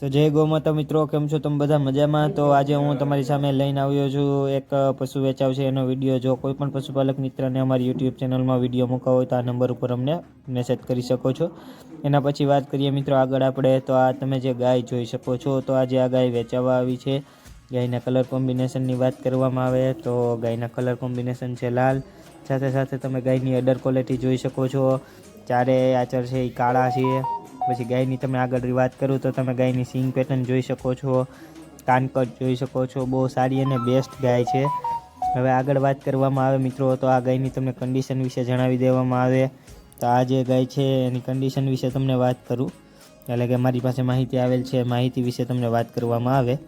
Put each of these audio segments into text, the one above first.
તો જય ગૌમાતા મિત્રો, કેમ છો તમે બધા મજામાં? તો આજે હું તમારી સામે લઈને આવ્યો છું એક પશુ વેચાવ છે એનો વીડિયો. જો કોઈ પણ પશુપાલક મિત્રને અમારી યુટ્યુબ ચેનલમાં વીડિયો મૂકવા હોય તો આ નંબર ઉપર અમને મેસેજ કરી શકો છો. એના પછી વાત કરીએ મિત્રો આગળ આપણે, તો આ તમે જે ગાય જોઈ શકો છો, તો આજે આ ગાય વેચાવા આવી છે. ગાયના કલર કોમ્બિનેશનની વાત કરવામાં આવે, તો ગાયના કલર કોમ્બિનેશન છે લાલ. સાથે સાથે તમે ગાયની અડર ક્વોલિટી જોઈ શકો છો. ચારે આચર છે એ કાળા છે. પછી ગાયની તમે આગળ વાત કરું તો તમે ગાયની સિંગ પેટર્ન જોઈ શકો છો, કાનકટ જોઈ શકો છો, બહુ સારી અને બેસ્ટ ગાય છે. હવે આગળ વાત કરવામાં આવે મિત્રો, તો આ ગાયની તમને કન્ડિશન વિશે જણાવી દેવામાં આવે. તો આ જે ગાય છે, એની કન્ડિશન વિશે તમને વાત કરું. એટલે કે મારી પાસે માહિતી આવેલ છે, માહિતી વિશે તમને વાત કરવામાં આવે.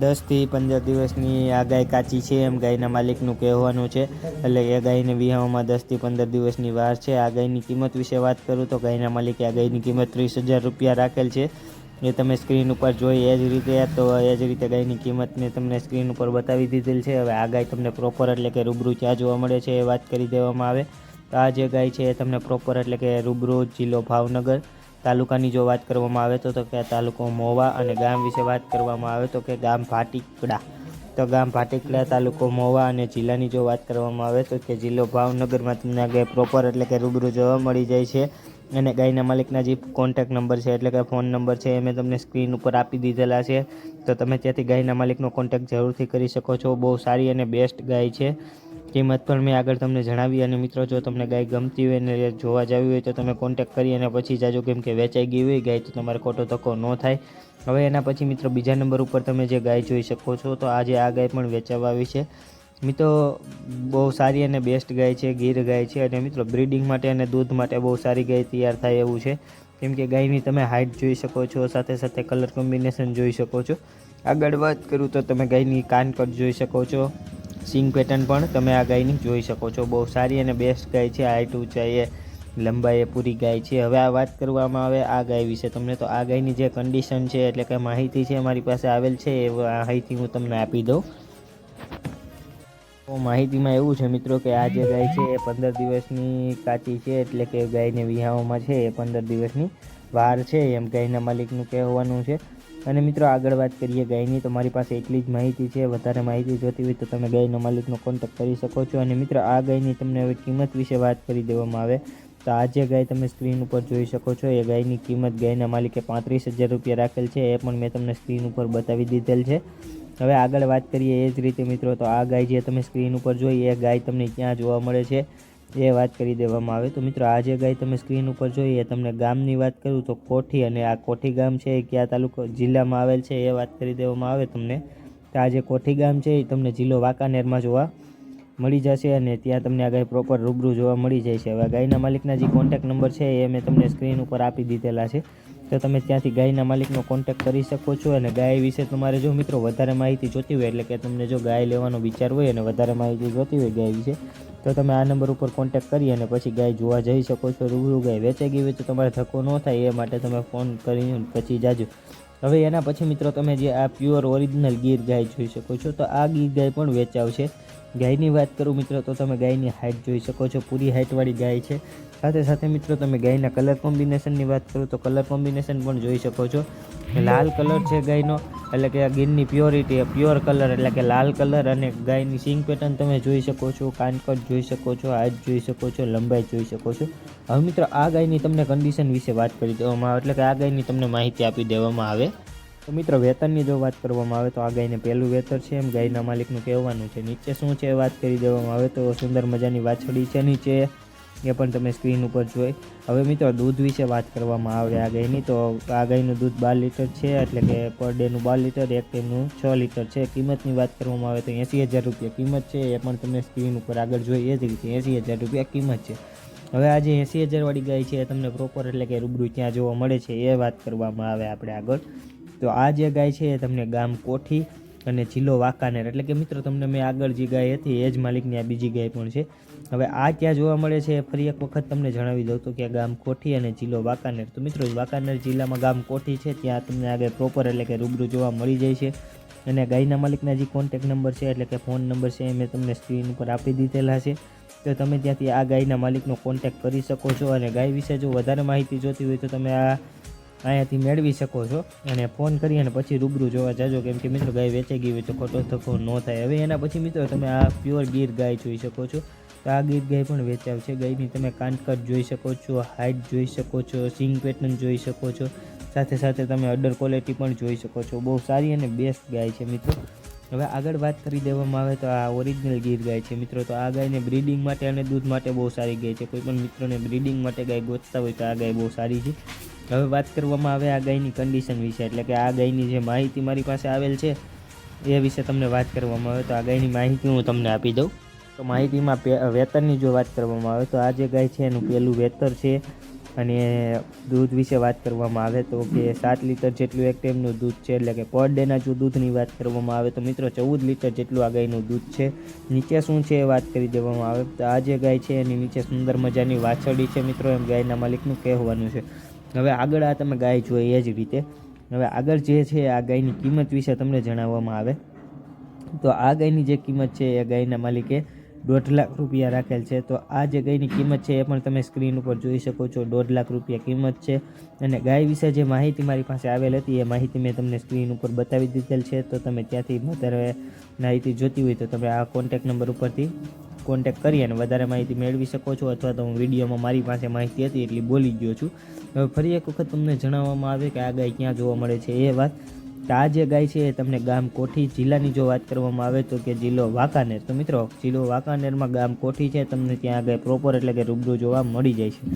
દસથી પંદર દિવસની આ ગાય કાચી છે. એમ ગાયના માલિકનું કહેવાનું છે. એટલે એ ગાયને વિહાવામાં દસથી પંદર દિવસની વાર છે. આ ગાયની કિંમત વિશે વાત કરું તો ગાયના માલિકે આ ગાયની કિંમત ત્રીસ હજાર રૂપિયા રાખેલ છે. એ તમે સ્ક્રીન ઉપર જોઈ એ જ રીતે, તો એ જ રીતે ગાયની કિંમતને તમને સ્ક્રીન ઉપર બતાવી દીધેલ છે. હવે આ ગાય તમને પ્રોપર એટલે કે રૂબરૂ ક્યાં જોવા મળે છે એ વાત કરી દેવામાં આવે. તો આ જે ગાય છે એ તમને પ્રોપર એટલે કે રૂબરૂ જિલ્લો ભાવનગર. તાલુકાની જો વાત કરવામાં આવે તો તો કે તાલુકો મોવા અને ગામ વિશે વાત કરવામાં આવે તો કે ગામ ભાટીકડા. તો ગામ ભાટીકડા તાલુકો મોવા અને જિલ્લાની જો વાત કરવામાં આવે તો કે જિલ્લો ભાવનગરમાં તમને ગાય પ્રોપર એટલે કે રૂબરૂ જોવા મળી જાય છે. અને ગાયના માલિકના જે કોન્ટેક નંબર છે એટલે કે ફોન નંબર છે એ મેં તમને સ્ક્રીન ઉપર આપી દીધેલા છે. તો તમે ત્યાંથી ગાયના માલિકનો કોન્ટેક જરૂરથી કરી શકો છો. બહુ સારી અને બેસ્ટ ગાય છે. કિંમત પણ મેં આગળ તમને જણાવી અને મિત્રો, જો તમને ગાય ગમતી હોય ને જોવા જવી હોય તો તમે કોન્ટેક કરી અને પછી જાજો કેમ કે વેચાઈ ગઈ હોય ગાય તો તમારે ખોટો ધક્કો ન થાય. હવે એના પછી મિત્રો બીજા નંબર ઉપર તમે જે ગાય જોઈ શકો છો, તો આજે આ ગાય પણ વેચાવા આવી છે. મિત્રો, બહુ સારી અને બેસ્ટ ગાય છે, ગીર ગાય છે અને મિત્રો બ્રીડિંગ માટે અને દૂધ માટે બહુ સારી ગાય તૈયાર થાય એવું છે. કેમ કે ગાયની તમે હાઇટ જોઈ શકો છો, સાથે સાથે કલર કોમ્બિનેશન જોઈ શકો છો. આગળ વાત કરું તો તમે ગાયની કાનકટ જોઈ શકો છો. સિંગ પેટર્ન પણ તમે આ ગાયની જોઈ શકો છો. બહુ સારી અને બેસ્ટ ગાય છે. હાઈટ ઊંચાઈએ લંબાઈએ પૂરી ગાય છે. હવે આ વાત કરવામાં આવે આ ગાય વિશે. તમને તો આ ગાયની જે કન્ડિશન છે એટલે કે માહિતી છે મારી પાસે આવેલ છે, એ માહિતી હું તમને આપી દઉં. તો માહિતીમાં એવું છે મિત્રો કે આ જે ગાય છે, એ પંદર દિવસની કાચી છે એટલે કે ગાયને વિહાવામાં છે, એ પંદર દિવસની વાર છે. એમ ગાયના માલિકનું કહેવાનું છે. અને મિત્રો આગળ વાત કરીએ ગાયની, તો મારી પાસે એટલી જ માહિતી છે. વધારે માહિતી જોતી હોય તો તમે ગાયના માલિકનો કોન્ટેક્ટ કરી શકો છો. અને મિત્રો, આ ગાયની તમને હવે કિંમત વિશે વાત કરી દેવામાં આવે. તો આ જે ગાય તમે સ્ક્રીન ઉપર જોઈ શકો છો, એ ગાયની કિંમત ગાયના માલિકે પાંત્રીસ હજાર રૂપિયા રાખેલ છે. એ પણ મેં તમને સ્ક્રીન ઉપર બતાવી દીધેલ છે. હવે આગળ વાત કરીએ એ જ રીતે મિત્રો, તો આ ગાય જે તમે સ્ક્રીન ઉપર જોઈ, એ ગાય તમને ક્યાં જોવા મળે છે? એ વાત કરી દેવામાં આવે. તો મિત્રો આ જે ગાય તમે સ્ક્રીન ઉપર જોઈએ તમને ગામની વાત કરું તો કોઠી અને આ કોઠી ગામ છે એ કયા તાલુકો, જિલ્લામાં આવેલ છે એ વાત કરી દેવામાં આવે તમને. તો આ જે કોઠી ગામ છે એ તમને જિલ્લો વાંકાનેરમાં જોવા મળી જશે અને ત્યાં તમને આ ગાય પ્રોપર રૂબરૂ જોવા મળી જાય છે હવે ગાયના માલિકના જે કોન્ટેક નંબર છે એ મેં તમને સ્ક્રીન ઉપર આપી દીધેલા છે. તો તમે ત્યાંથી ગાયના માલિકનો કોન્ટેક કરી શકો છો અને ગાય વિશે તમારે જો મિત્રો વધારે માહિતી જોતી હોય, એટલે કે તમને જો ગાય લેવાનો વિચાર હોય અને વધારે માહિતી જોતી હોય ગાય વિશે, તો તમે આ નંબર ઉપર કોન્ટેક કરી અને પછી ગાય જોવા જઈ શકો છો. રૂબરૂ ગાય વેચાઈ ગઈ હોય તો તમારે ધક્કો ન થાય, એ માટે તમે ફોન કરીને પછી જાજો. હવે એના પછી મિત્રો તમે જે આ પ્યોર ઓરિજિનલ ગીર ગાય જોઈ શકો છો, તો આ ગીર ગાય પણ વેચાવશે. ગાયની વાત કરું મિત્રો, તો તમે ગાયની હાઇટ જોઈ શકો છો, પૂરી હાઇટવાળી ગાય છે. સાથે સાથે મિત્રો તમે ગાયના કલર કોમ્બિનેશનની વાત કરું, તો કલર કોમ્બિનેશન પણ જોઈ શકો છો. લાલ કલર છે ગાયનો. એટલે કે આ ગીરની પ્યોરિટી પ્યોર કલર, એટલે કે લાલ કલર અને ગાયની સિંગ પેટર્ન તમે જોઈ શકો છો, કાનકટ જોઈ શકો છો, હાથ જોઈ શકો છો, લંબાઈ જોઈ શકો છો. હવે મિત્રો, આ ગાયની તમને કન્ડિશન વિશે વાત કરી દેવામાં આવે, એટલે કે આ ગાયની તમને માહિતી આપી દેવામાં આવે. તો મિત્રો, વેતનની જો વાત કરવામાં આવે તો આ ગાયને પહેલું વેતર છે, એમ ગાયના માલિકનું કહેવાનું છે. નીચે શું છે વાત કરી દેવામાં આવે તો સુંદર મજાની વાછડી છે નીચે. એ પણ તમે સ્ક્રીન ઉપર જોઈ. હવે મિત્રો, દૂધ વિશે વાત કરવામાં આવે આ ગાયની, તો આ ગાયનું દૂધ બાર લીટર છે, એટલે કે પર ડેનું બાર લીટર, એક ટાઈમનું છ લીટર છે. કિંમતની વાત કરવામાં આવે તો એંસી હજાર રૂપિયા કિંમત છે, એ પણ તમે સ્ક્રીન ઉપર આગળ જોઈ એ જ રીતે એંસી હજાર રૂપિયા કિંમત છે. હવે આ જે એંસી હજારવાળી ગાય છે, એ તમને પ્રોપર એટલે કે રૂબરૂ ત્યાં જોવા મળે છે, એ વાત કરવામાં આવે આપણે આગળ. તો આ જે ગાય છે, એ તમને ગામ કોઠી અને જિલ્લો વાંકાનેર, એટલે કે મિત્રો, તમને મેં આગળ જે ગાય હતી, એ જ માલિકની આ બીજી ગાય પણ છે. હવે આ ક્યાં જોવા મળે છે, ફરી એક વખત તમને જણાવી દઉં તો કે ગામ કોઠી અને જિલ્લો વાંકાનેર. તો મિત્રો વાંકાનેર જિલ્લામાં ગામ કોઠી છે, ત્યાં તમને આગળ પ્રોપર એટલે કે રૂબરૂ જોવા મળી જાય છે. અને ગાયના માલિકના જે કોન્ટેક નંબર છે, એટલે કે ફોન નંબર છે, એ મેં તમને સ્ક્રીન ઉપર આપી દીધેલા છે. તો તમે ત્યાંથી આ ગાયના માલિકનો કોન્ટેક કરી શકો છો અને ગાય વિશે જો વધારે માહિતી જોતી હોય તો તમે આ અહીંયાથી મેળવી શકો છો. અને ફોન કરી અને પછી રૂબરૂ જોવા જાજો. કેમ કે મિત્રો, ગાય વેચાઈ ગઈ હોય તો ખોટો ધક્કો ન થાય. હવે એના પછી મિત્રો, તમે આ પ્યોર ગીર ગાય જોઈ શકો છો. તો આ ગીર ગાય પણ વેચાવ છે ગાયની તમે કાનકટ જોઈ શકો છો હાઇટ જોઈ શકો છો, સિંગ પેટર્ન જોઈ શકો છો, સાથે સાથે તમે અડર ક્વોલિટી પણ જોઈ શકો છો. બહુ સારી અને બેસ્ટ ગાય છે મિત્રો. હવે આગળ વાત કરી દેવામાં આવે તો આ ઓરિજિનલ ગીર ગાય છે મિત્રો. તો આ ગાયને બ્રીડિંગ માટે અને દૂધ માટે બહુ સારી ગાય છે. કોઈ પણ મિત્રોને બ્રીડિંગ માટે ગાય ગોતતા હોય તો આ ગાય બહુ સારી છે. હવે વાત કરવામાં આવે આ ગાયની કન્ડિશન વિશે, એટલે કે આ ગાયની જે માહિતી મારી પાસે આવેલ છે એ વિશે તમને વાત કરવામાં આવે તો આ ગાયની માહિતી હું તમને આપી દઉં. તો માહિતીમાં વેતનની જો વાત કરવામાં આવે તો આ જે ગાય છે એનું પહેલું વેતર છે અને દૂધ વિશે વાત કરવામાં આવે તો કે સાત લીટર જેટલું એક ટાઈમનું દૂધ છે એટલે કે પર ડેના જો દૂધની વાત કરવામાં આવે તો મિત્રો ચૌદ લીટર જેટલું આ ગાયનું દૂધ છે. નીચે શું છે એ વાત કરી દેવામાં આવે તો આ જે ગાય છે એની નીચે સુંદર મજાની વાછરડી છે મિત્રો એમ ગાયના માલિકનું કહેવાનું છે. હવે આગળ આ તમે ગાય જોઈ એ જ રીતે. હવે આગળ જે છે આ ગાયની કિંમત વિશે તમને જણાવવામાં આવે. તો આ ગાયની જે કિંમત છે એ ગાયના માલિકે દોઢ લાખ રૂપિયા રાખેલ છે. તો આ જે ગાયની કિંમત છે એ પણ તમે સ્ક્રીન ઉપર જોઈ શકો છો. દોઢ લાખ રૂપિયા કિંમત છે. અને ગાય વિશે જે માહિતી મારી પાસે આવેલ હતી, એ માહિતી મેં તમને સ્ક્રીન ઉપર બતાવી દીધેલ છે. તો તમે ત્યાંથી વધારે માહિતી જોતી હોય તો તમે આ કોન્ટેક નંબર ઉપરથી કોન્ટેક કરી અને વધારે માહિતી મેળવી શકો છો. અથવા તો હું વિડીયોમાં મારી પાસે માહિતી હતી એટલી બોલી ગયો છું. હવે ફરી એક વખત તમને જણાવવામાં આવે કે આ ગાય ક્યાં જોવા મળે છે એ વાત. તો આ જે ગાય છે એ તમને ગામ કોઠી જિલ્લાની જો વાત કરવામાં આવે તો કે જિલ્લો વાંકાનેર. તો મિત્રો, જિલ્લો વાંકાનેરમાં ગામ કોઠી છે, તમને ત્યાં આ ગાય પ્રોપર એટલે કે રૂબરૂ જોવા મળી જાય છે.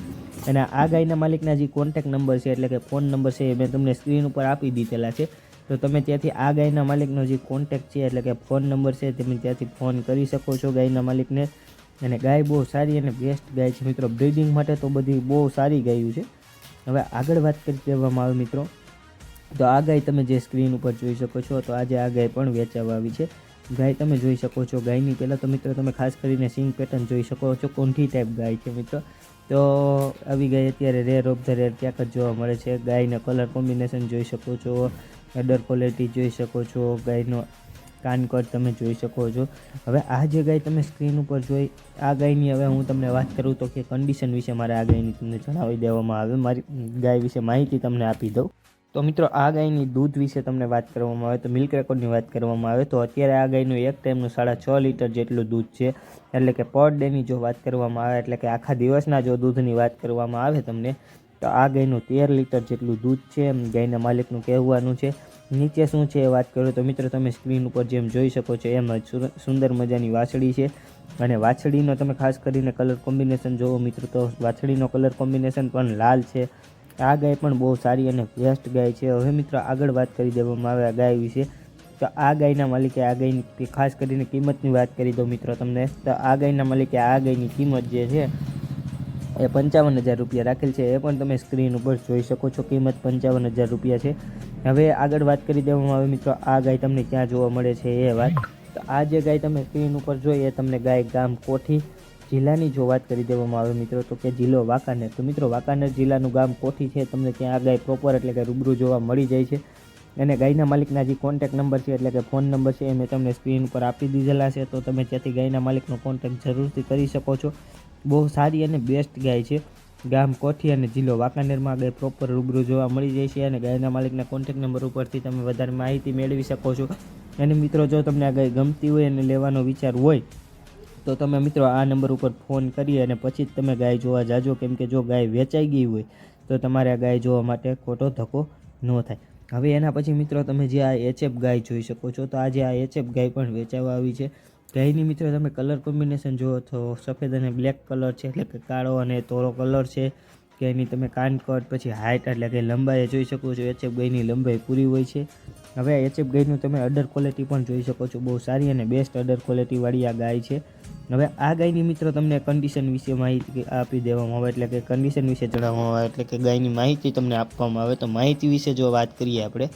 અને આ ગાયના માલિકના જે કોન્ટેક નંબર છે, એટલે કે ફોન નંબર છે, એ મેં તમને સ્ક્રીન ઉપર આપી દીધેલા છે. તો તમે ત્યાંથી આ ગાયના માલિકનો જે કોન્ટેક છે, એટલે કે ફોન નંબર છે, તમે ત્યાંથી ફોન કરી શકો છો ગાયના માલિકને. અને ગાય બહુ સારી અને બેસ્ટ ગાય છે મિત્રો. બ્રિડિંગ માટે તો બધી બહુ સારી ગાયું છે. હવે આગળ વાત કરી દેવામાં આવે મિત્રો. તો આ ગાય તમે જે સ્ક્રીન ઉપર જોઈ શકો છો, તો આજે આ ગાય પણ વેચાવા આવી છે. ગાય તમે જોઈ શકો છો, ગાયની પહેલાં તો મિત્રો તમે ખાસ કરીને સિંગ પેટર્ન જોઈ શકો છો કોંઠી ટાઈપ ગાય છે મિત્રો. તો આવી ગાય અત્યારે રેર ઓફ ધ રેર ક્યાંક જ જોવા મળે છે. ગાયનો કલર કોમ્બિનેશન જોઈ શકો છો અડર ક્વોલિટી જોઈ શકો છો, ગાયનો કાનકટ તમે જોઈ શકો છો. હવે આ જે ગાય તમે સ્ક્રીન ઉપર જોઈ, આ ગાયની હવે હું તમને વાત કરું તો કે કન્ડિશન વિશે મારે આ ગાયની તમને જણાવી દેવામાં આવે. મારી ગાય વિશે માહિતી તમને આપી દઉં. તો મિત્રો, આ ગાયની દૂધ વિશે તમને વાત કરવામાં આવે તો મિલ્ક રેકોર્ડની વાત કરવામાં આવે તો અત્યારે આ ગાયનું એક ટાઈમનું સાડા છ લીટર જેટલું દૂધ છે. એટલે કે પર ડેની જો વાત કરવામાં આવે, એટલે કે આખા દિવસના જો દૂધની વાત કરવામાં આવે તમને, તો આ ગાયનું તેર લીટર જેટલું દૂધ છે. ગાયના માલિકનું કહેવાનું છે. નીચે શું છે એ વાત કરું તો મિત્રો, તમે સ્ક્રીન ઉપર જેમ જોઈ શકો છો, એમ જ સુંદર મજાની વાછડી છે. અને વાછડીનો તમે ખાસ કરીને કલર કોમ્બિનેશન જોવો મિત્રો, તો વાછડીનો કલર કોમ્બિનેશન પણ લાલ છે. આ ગાય પણ બહુ સારી અને બેસ્ટ ગાય છે. હવે મિત્રો આગળ વાત કરી દેવામાં આવે આ ગાય વિશે. તો આ ગાયના માલિકે આ ગાયની ખાસ કરીને કિંમતની વાત કરી દો મિત્રો તમને. તો આ ગાયના માલિકે આ ગાયની કિંમત જે છે, એ પંચાવન હજાર રૂપિયા રાખેલ છે. એ પણ તમે સ્ક્રીન ઉપર જોઈ શકો છો. કિંમત પંચાવન હજાર રૂપિયા છે. હવે આગળ વાત કરી દેવામાં આવે મિત્રો, આ ગાય તમને ક્યાં જોવા મળે છે એ વાત. તો આ જે ગાય તમે સ્ક્રીન ઉપર જોઈ, એ તમને ગાય ગામ કોઠી જિલ્લાની જો વાત કરી દેવામાં આવે મિત્રો, તો કે જિલ્લો વાંકાનેર. તો મિત્રો, વાંકાનેર જિલ્લાનું ગામ કોઠી છે, તમને ત્યાં આ ગાય પ્રોપર એટલે કે રૂબરૂ જોવા મળી જાય છે. અને ગાયના માલિકના જે કોન્ટેક નંબર છે, એટલે કે ફોન નંબર છે, એ મેં તમને સ્ક્રીન ઉપર આપી દીધેલા છે, તો તમે ત્યાંથી ગાયના માલિકનો કોન્ટેક જરૂરથી કરી શકો છો. બહુ સારી અને બેસ્ટ ગાય છે. ગામ કોઠી અને જિલ્લો વાંકાનેરમાં ગાય પ્રોપર રૂબરૂ જોવા મળી જાય છે અને ગાયના માલિકના કોન્ટેક નંબર ઉપરથી તમે વધારે માહિતી મેળવી શકો છો. અને મિત્રો, જો તમને આ ગાય ગમતી હોય અને લેવાનો વિચાર હોય તો તમે મિત્રો આ નંબર ઉપર ફોન કરી અને પછી જ તમે ગાય જોવા જાજો. કેમ કે જો ગાય વેચાઈ ગઈ હોય તો તમારે આ ગાય જોવા માટે ખોટો ધક્કો ન થાય. હવે એના પછી મિત્રો તમે જે આ એચએફ ગાય જોઈ શકો છો. તો આજે આ એચએફ ગાય પણ વેચાવા આવી છે. ગાયની મિત્રો તમે કલર કોમ્બિનેશન જુઓ તો સફેદ અને બ્લેક કલર છે. એટલે કે કાળો અને તોરો કલર છે. કે એની તમે કાનકટ પછી હાઇટ એટલે કે લંબાઈ જોઈ શકો છો. એચએફ ગાયની લંબાઈ પૂરી હોય છે. હવે એચએફ ગાયનું તમે અડર ક્વોલિટી પણ જોઈ શકો છો. બહુ સારી અને બેસ્ટ અડર ક્વોલિટીવાળી આ ગાય છે. હવે આ ગાયની મિત્રો તમને કન્ડિશન વિશે માહિતી આપી દેવામાં આવે, એટલે કે કન્ડિશન વિશે જણાવવામાં આવે, એટલે કે ગાયની માહિતી તમને આપવામાં આવે. તો માહિતી વિશે જો વાત કરીએ આપણે,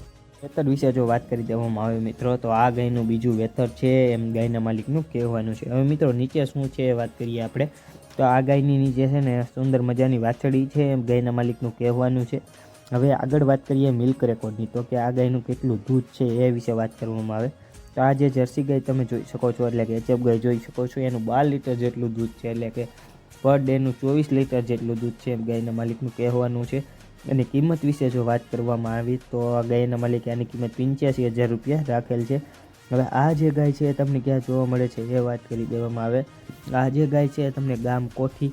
વેતર વિશે જો વાત કરી દેવામાં આવે મિત્રો, તો આ ગાયનું બીજું વેતર છે. એમ ગાયના માલિકનું કહેવાનું છે. હવે મિત્રો નીચે શું છે એ વાત કરીએ આપણે. તો આ ગાયની નીચે છે ને સુંદર મજાની વાછડી છે, એમ ગાયના માલિકનું કહેવાનું છે. હવે આગળ વાત કરીએ મિલ્ક રેકોર્ડની, તો કે આ ગાયનું કેટલું દૂધ છે એ વિશે વાત કરવામાં આવે. તો આ જે જર્સી ગાય તમે જોઈ શકો છો, એટલે કે એચએફ ગાય જોઈ શકો છો, એનું બાર લીટર જેટલું દૂધ છે, એટલે કે પર ડેનું ચોવીસ લીટર જેટલું દૂધ છે, એમ ગાયના માલિકનું કહેવાનું છે. અને કિંમત વિશે જો વાત કરવામાં આવી, તો આ ગાયના માલિકે આની કિંમત પંચ્યાસી હજાર રૂપિયા રાખેલ છે. હવે આ જે ગાય છે એ તમને ક્યાં જોવા મળે છે એ વાત કરી દેવામાં આવે. આ જે ગાય છે એ તમને ગામ કોઠી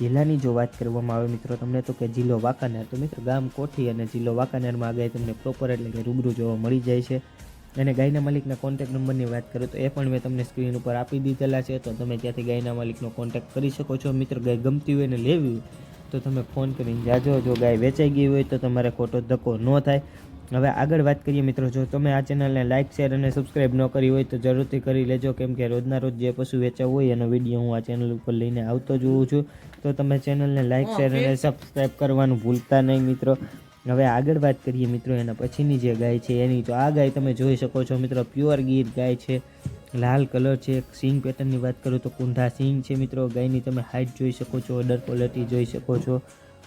જિલ્લાની જો વાત કરવામાં આવે મિત્રો, તમને તો કે જિલ્લો વાંકાનેર. તો મિત્રો, ગામ કોઠી અને જિલ્લો વાંકાનેરમાં ગાય તમને પ્રોપર એટલે કે રૂબરૂ જોવા મળી જાય છે. અને ગાયના માલિકના કોન્ટેક નંબરની વાત કરું તો એ પણ મેં તમને સ્ક્રીન ઉપર આપી દીધેલા છે. તો તમે ત્યાંથી ગાયના માલિકનો કોન્ટેક્ટ કરી શકો છો. મિત્રો, ગાય ગમતી હોય ને લેવી હોય તો તમે ફોન કરીને જાજો. જો ગાય વેચાઈ ગઈ હોય તો તમારે ખોટો ધક્કો ન થાય. હવે આગળ વાત કરીએ મિત્રો જો તમે આ ચેનલને લાઇક શેર અને સબસ્ક્રાઈબ ન કરી હોય તો જરૂરથી કરી લેજો કેમ કે રોજના રોજ જે પશુ વેચાવું હોય એનો વીડિયો હું આ ચેનલ ઉપર લઈને આવતો જ હોઉં છું. તો તમે ચેનલને લાઇક શેર અને સબસ્ક્રાઈબ કરવાનું ભૂલતા નહીં મિત્રો. હવે આગળ વાત કરીએ મિત્રો એના પછીની જે ગાય છે એની. તો આ ગાય તમે જોઈ શકો છો મિત્રો પ્યોર ગીર ગાય છે લાલ કલર છે સિંગ પેટર્નની વાત કરું તો કુંઢા સિંગ છે મિત્રો. ગાયની તમે હાઇટ જોઈ શકો છો ઓર્ડર ક્વોલિટી જોઈ શકો છો.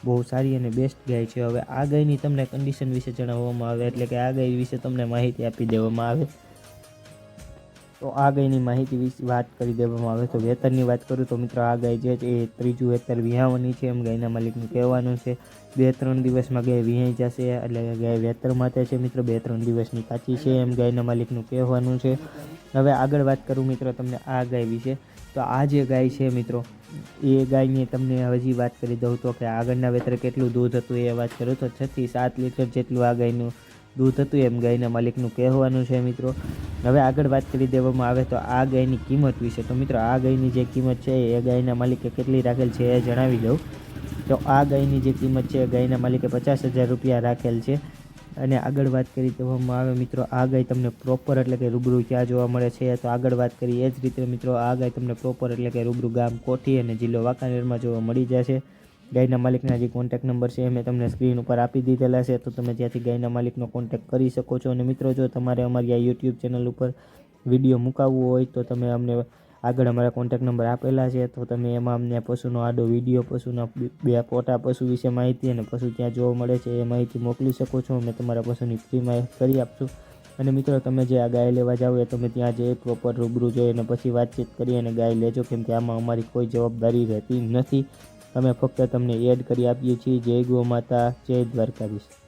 બહુ સારી અને બેસ્ટ ગાય છે. હવે આ ગાયની તમને કન્ડિશન વિશે જણાવવામાં આવે, એટલે કે આ ગાય વિશે તમને માહિતી આપી દેવામાં આવે. તો આ ગાયની માહિતી વિશે વાત કરી દેવામાં આવે. તો વેતરની વાત કરું તો મિત્રો, આ ગાય જે છે એ ત્રીજું વેતર વિહાવાની છે. એમ ગાયના માલિકનું કહેવાનું છે. બે ત્રણ દિવસમાં ગાય વિહાઈ જશે, એટલે ગાય વેતર માટે છે મિત્રો. બે ત્રણ દિવસની કાચી છે એમ ગાયના માલિકનું કહેવાનું છે. હવે આગળ વાત કરું મિત્રો તમને આ ગાય વિશે. તો આ જે ગાય છે મિત્રો એ ગાયની તમને હજી વાત કરી દઉં તો કે આગળના વેતરે કેટલું દૂધ હતું એ વાત કરું તો છથી સાત લીટર જેટલું આ ગાયનું દૂધ હતું એમ ગાયના માલિકનું કહેવાનું છે મિત્રો. હવે આગળ વાત કરી દેવામાં આવે તો આ ગાયની કિંમત વિશે. તો મિત્રો, આ ગાયની જે કિંમત છે એ ગાયના માલિકે કેટલી રાખેલ છે એ જણાવી દઉં. તો આ ગાયની જે કિંમત છે એ ગાયના માલિકે પચાસ હજાર રૂપિયા રાખેલ છે. અને આગળ વાત કરી દેવામાં આવે મિત્રો આ ગાય તમને પ્રોપર એટલે કે રૂબરૂ ક્યાં જોવા મળે છે, તો આગળ વાત કરી એ જ રીતે મિત્રો આ ગાય તમને પ્રોપર એટલે કે રૂબરૂ ગામ કોઠી અને જિલ્લો વાંકાનેરમાં જોવા મળી જશે. ગાયના માલિકના જે કોન્ટેક નંબર છે એ મેં તમને સ્ક્રીન ઉપર આપી દીધેલા છે, તો તમે ત્યાંથી ગાયના માલિકનો કોન્ટેક કરી શકો છો. અને મિત્રો, જો તમારે અમારી આ યુટ્યુબ ચેનલ ઉપર વીડિયો મુકાવવો હોય તો તમે અમને આગળ અમારા કોન્ટેક્ટ નંબર આપેલા છે, તો તમે એમાં અમને પશુનો આડો વીડિયો પશુના બે ફોટા, પશુ વિશે માહિતી અને પશુ ત્યાં જોવા મળે છે એ માહિતી મોકલી શકો છો. અમે તમારા પશુની ફ્રીમાં કરી આપશું. અને મિત્રો, તમે જે આ ગાય લેવા જાઓ એ તમે ત્યાં જઈ પ્રોપર રૂબરૂ જોઈ અને પછી વાતચીત કરી અને ગાય લેજો, કેમ કે આમાં અમારી કોઈ જવાબદારી રહેતી નથી. અમે ફક્ત તમને એડ કરી આપીએ છીએ. જય ગો માતા જય દ્વારકાધીશ.